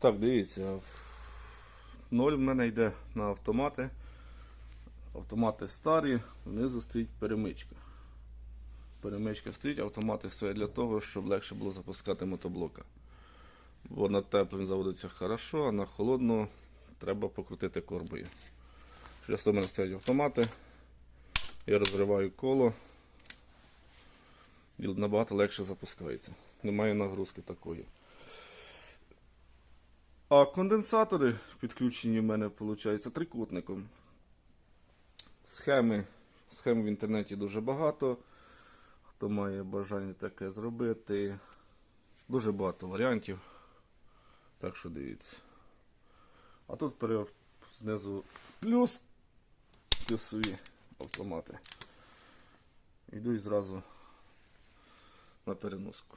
Так, дивіться. Ноль в мене йде на автомати. Автомати старі, внизу стоїть перемичка. Перемичка стоїть, автомати стоять для того, щоб легше було запускати мотоблока. Бо на теплим заводиться хорошо, а на холодну треба покрутити корбою. Через то в мене стоять автомати. Я розриваю коло. І набагато легше запускається. Немає нагрузки такої. А конденсатори підключені в мене, виходить, трикутником. Схеми, схем в інтернеті дуже багато. Хто має бажання таке зробити. Дуже багато варіантів. Так що дивіться. А тут пере... знизу плюс плюсові автомати. Йдуть зразу на переноску.